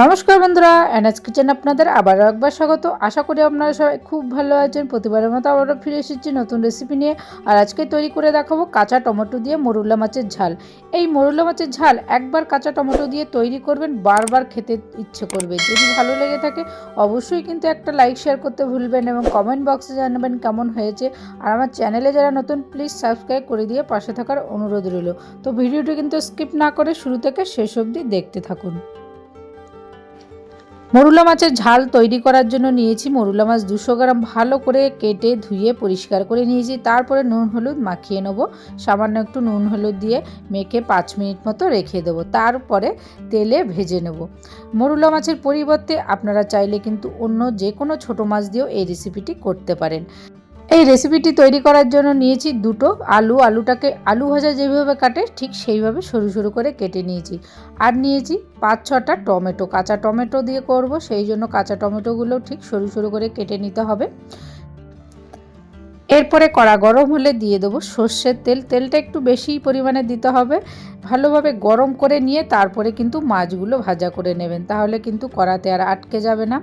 নমস্কার বন্ধুরা NS kitchen আপনাদের আবারও একবার স্বাগত। আশা করি আপনারা সবাই খুব ভালো আছেন। প্রতিবারের মতো আবারও ফিরে এসেছি নতুন রেসিপি নিয়ে। আর আজকে তৈরি করে দেখাবো কাঁচা টমেটো দিয়ে মরুলা মাছের ঝাল। এই মরুলা মাছের ঝাল একবার কাঁচা টমেটো দিয়ে তৈরি করবেন, বারবার খেতে ইচ্ছে করবে। যদি ভালো লেগে থাকে, অবশ্যই কিন্তু একটা লাইক শেয়ার করতে ভুলবেন এবং কমেন্ট বক্সে জানাবেন কেমন হয়েছে। আর আমার চ্যানেলে যারা নতুন প্লিজ সাবস্ক্রাইব করে দিয়ে পাশে থাকার অনুরোধ রইল। তো ভিডিওটি কিন্তু স্কিপ না করে শুরু থেকে শেষ অবধি দেখতে থাকুন। মরুলা মাছের ঝাল তৈরি করার জন্য নিয়েছি মরুলা মাছ দুশো গ্রাম ভালো করে কেটে ধুয়ে পরিষ্কার করে নিয়েছি। তারপরে নুন হলুদ মাখিয়ে নেব। সামান্য একটু নুন হলুদ দিয়ে মেখে পাঁচ মিনিট মতো রেখে দেবো। তারপরে তেলে ভেজে নেব। মরুলা মাছের পরিবর্তে আপনারা চাইলে কিন্তু অন্য যে কোনো ছোটো মাছ দিয়েও এই রেসিপিটি করতে পারেন। এই রেসিপিটি তৈরি করার জন্য নিয়েছি দুটো আলু। আলুটাকে, আলু ভাজা যেভাবে কাটে, ঠিক সেইভাবে সরু সরু করে কেটে নিয়েছি। আর নিয়েছি পাঁচ ছটা টমেটো। কাঁচা টমেটো দিয়ে করব, সেই জন্য কাঁচা টমেটোগুলো ঠিক সরু সরু করে কেটে নিতে হবে। এরপরে কড়া গরম হলে দিয়ে দেবো সর্ষের তেল। তেলটা একটু বেশি পরিমাণে দিতে হবে। ভালোভাবে গরম করে নিয়ে তারপরে কিন্তু মাছগুলো ভাজা করে নেবেন। তাহলে কিন্তু কড়াতে আর আটকে যাবে না।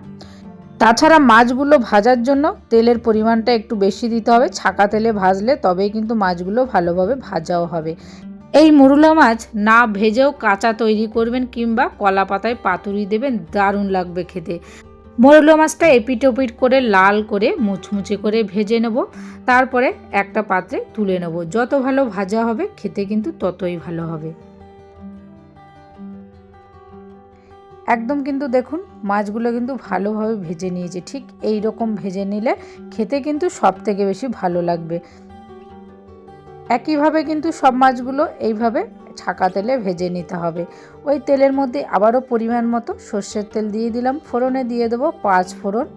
তাছাড়া মাছগুলো ভাজার জন্য তেলের পরিমাণটা একটু বেশি দিতে হবে। ছাকা তেলে ভাজলে তবেই কিন্তু মাছগুলো ভালোভাবে ভাজাও হবে। এই মুরুলা মাছ না ভেজেও কাঁচা তৈরি করবেন কিংবা কলা পাতায় পাতুরি দেবেন, দারুণ লাগবে খেতে। মরুলা মাছটা এপিট ওপিট করে লাল করে মুচমুচে করে ভেজে নেব। তারপরে একটা পাত্রে তুলে নেব। যত ভালো ভাজা হবে, খেতে কিন্তু ততই ভালো হবে। একদম কিন্তু দেখুন, মাছগুলো কিন্তু ভালোভাবে ভেজে নিয়েছে। ঠিক এই রকম ভেজে নিলে খেতে কিন্তু সব থেকে বেশি ভালো লাগবে। একইভাবে কিন্তু সব মাছগুলো এইভাবে ছাকা তেলে ভেজে নিতে হবে। ওই তেলের মধ্যে আবারও পরিমাণ মতো সর্ষের তেল দিয়ে দিলাম। ফোড়নে দিয়ে দেবো পাঁচ ফোড়ন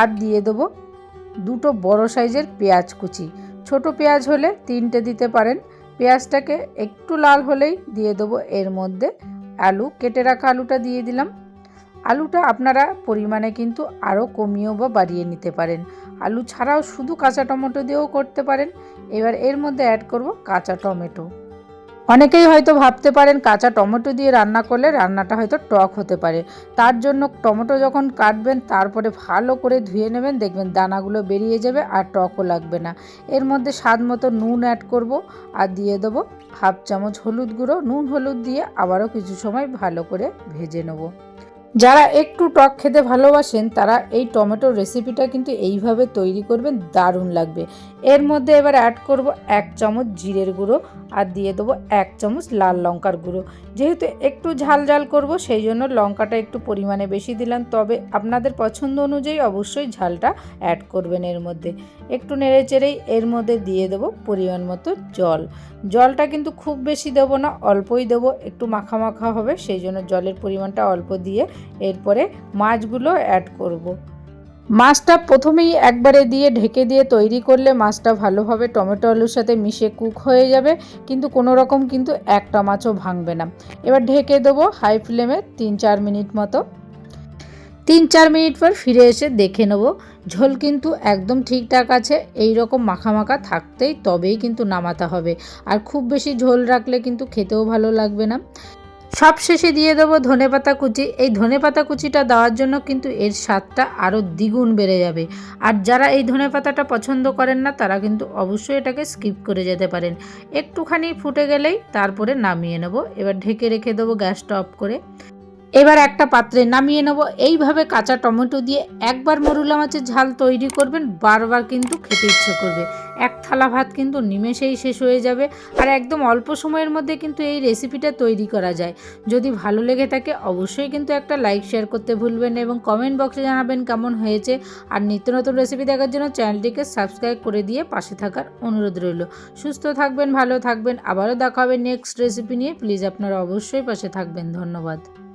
আর দিয়ে দেবো দুটো বড় সাইজের পেঁয়াজ কুচি। ছোট পেঁয়াজ হলে তিনটে দিতে পারেন। পেঁয়াজটাকে একটু লাল হলেই দিয়ে দেবো এর মধ্যে আলু কেটে রাখা আলুটা দিয়ে দিলাম। আলুটা আপনারা পরিমাণে কিন্তু আরও কমিয়েও বা বাড়িয়ে নিতে পারেন। আলু ছাড়াও শুধু কাঁচা টমেটো দিয়েও করতে পারেন। এবার এর মধ্যে অ্যাড করব কাঁচা টমেটো। অনেকেই হয়তো ভাবতে পারেন কাঁচা টমেটো দিয়ে রান্না করলে রান্নাটা হয়তো টক হতে পারে। তার জন্য টমেটো যখন কাটবেন, তারপরে ভালো করে ধুয়ে নেবেন, দেখবেন দানাগুলো বেরিয়ে যাবে আর টকও লাগবে না। এর মধ্যে স্বাদ মতো নুন অ্যাড করব আর দিয়ে দেবো হাফ চামচ হলুদ গুঁড়ো। নুন হলুদ দিয়ে আবারও কিছু সময় ভালো করে ভেজে নেব। যারা একটু টক খেতে ভালোবাসেন, তারা এই টমেটোর রেসিপিটা কিন্তু এইভাবে তৈরি করবেন, দারুণ লাগবে। এর মধ্যে এবার অ্যাড করব এক চামচ জিরের গুঁড়ো আর দিয়ে দেবো এক চামচ লাল লঙ্কার গুঁড়ো। যেহেতু একটু ঝাল ঝাল করব, সেই জন্য লঙ্কাটা একটু পরিমাণে বেশি দিলাম। তবে আপনাদের পছন্দ অনুযায়ী অবশ্যই ঝালটা অ্যাড করবেন এর মধ্যে। একটু নেড়ে চেড়েই এর মধ্যে দিয়ে দেবো পরিমাণ মতো জল। জলটা কিন্তু খুব বেশি দেবো না, অল্পই দেবো, একটু মাখা মাখা হবে, সেই জন্য জলের পরিমাণটা অল্প দিয়ে এরপরে মাছগুলো অ্যাড করব। মাছটা প্রথমেই একবারে দিয়ে ঢেকে দিয়ে তৈরি করলে মাছটা ভালোভাবে টমেটো আলুর সাথে মিশে কুক হয়ে যাবে, কিন্তু কোনো রকম কিন্তু একটা মাছও ভাঙবে না। এবার ঢেকে দেবো হাই ফ্লেমে তিন চার মিনিট মতো। তিন চার মিনিট পর ফিরে এসে দেখে নেব, ঝোল কিন্তু একদম ঠিকঠাক আছে, এই রকম মাখা থাকতেই তবেই কিন্তু নামাতে হবে। আর খুব বেশি ঝোল রাখলে কিন্তু খেতেও ভালো লাগবে না। সব শেষে দিয়ে দেবো ধনে পাতা কুচি। এই ধনে পাতা কুচিটা দেওয়ার জন্য কিন্তু এর স্বাদটা আরও দ্বিগুণ বেড়ে যাবে। আর যারা এই ধনে পাতাটা পছন্দ করেন না, তারা কিন্তু অবশ্যই এটাকে স্কিপ করে যেতে পারেন। একটুখানি ফুটে গেলেই তারপরে নামিয়ে নেব। এবার ঢেকে রেখে দেবো গ্যাসটা অফ করে। এবার একটা পাত্রে নামিয়ে নেব। এইভাবে কাঁচা টমেটো দিয়ে একবার মরুলা মাছের ঝাল তৈরি করবেন, বারবার কিন্তু খেতে ইচ্ছে করবে। এক থালা ভাত কিন্তু নিমেষেই শেষ হয়ে যাবে আর একদম অল্প সময়ের মধ্যে কিন্তু এই রেসিপিটা তৈরি করা যায়। যদি ভালো লেগে থাকে, অবশ্যই কিন্তু একটা লাইক শেয়ার করতে ভুলবেন এবং কমেন্ট বক্সে জানাবেন কেমন হয়েছে। আর নিত্য নতুন রেসিপি দেখার জন্য চ্যানেলটিকে সাবস্ক্রাইব করে দিয়ে পাশে থাকার অনুরোধ রইল। সুস্থ থাকবেন, ভালো থাকবেন। আবারও দেখা হবে নেক্সট রেসিপি নিয়ে। প্লিজ আপনারা অবশ্যই পাশে থাকবেন। ধন্যবাদ।